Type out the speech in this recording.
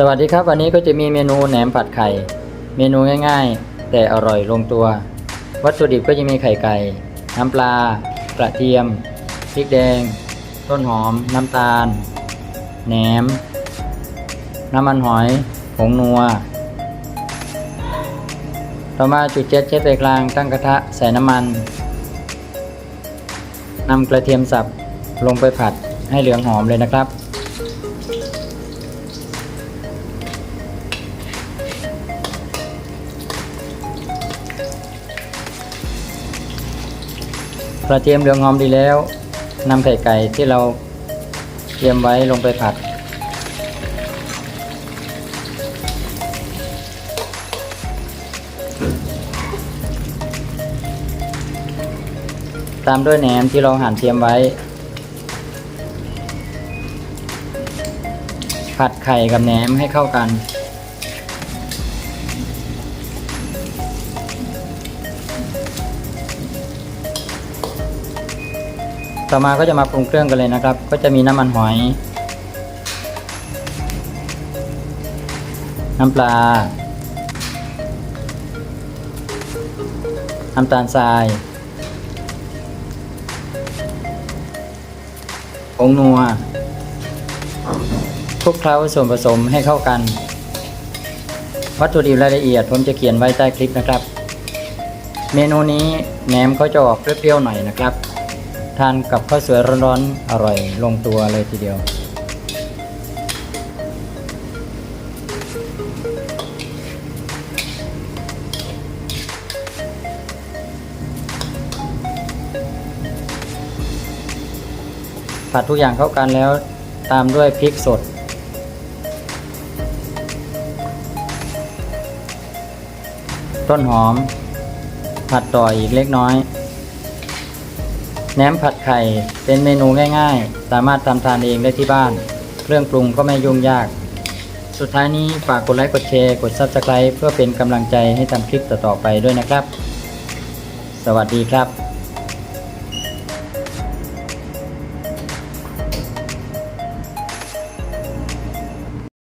สวัสดีครับ วันนี้ก็จะมีเมนูแหนมผัดไข่ เมนูง่ายๆ แต่อร่อยลงตัว วัตถุดิบก็จะมีไข่ไก่ น้ำปลา กระเทียม พริกแดง ต้นหอม น้ำตาล แหนม น้ำมันหอยผงนัว ต่อมาจุดเจ็ดใช้ไฟกลางตั้งกระทะใส่น้ำมันนำกระเทียมสับลงไปผัดให้เหลืองหอมเลยนะครับ กระเทียมเหลืองหอมดีแล้วนำไข่ไก่ที่เราเตรียมไว้ลงไปผัด ตามด้วยแหนมที่เราหั่นเตรียมไว้ ผัดไข่กับแหนมให้เข้ากัน ต่อมาก็จะมาปรุงเครื่องกันเลยนะครับ ก็จะมีน้ำมันหอย น้ำปลา น้ำตาลทรายผงนัวคลุกเคล้าส่วนผสมให้เข้ากัน วัตถุดิบรายละเอียดผมจะเขียนไว้ใต้คลิปนะครับ เมนูนี้แหนมเขาจะออกเปรี้ยวๆหน่อยนะครับ ทานกับข้าวสวยร้อนๆอร่อยลงตัวเลยทีเดียว ผัดทุกอย่างเข้ากันแล้วตามด้วยพริกสดต้นหอม ผัดต่ออีกเล็กน้อย แหนมผัดไข่เป็นเมนูง่ายๆ สามารถทำทานเองได้ที่บ้าน เครื่องปรุงก็ไม่ยุ่งยาก สุดท้ายนี้ฝากกดไลค์กดแชร์กด Subscribe เพื่อเป็นกำลังใจให้ทำคลิปต่อๆไปด้วยนะครับ สวัสดีครับ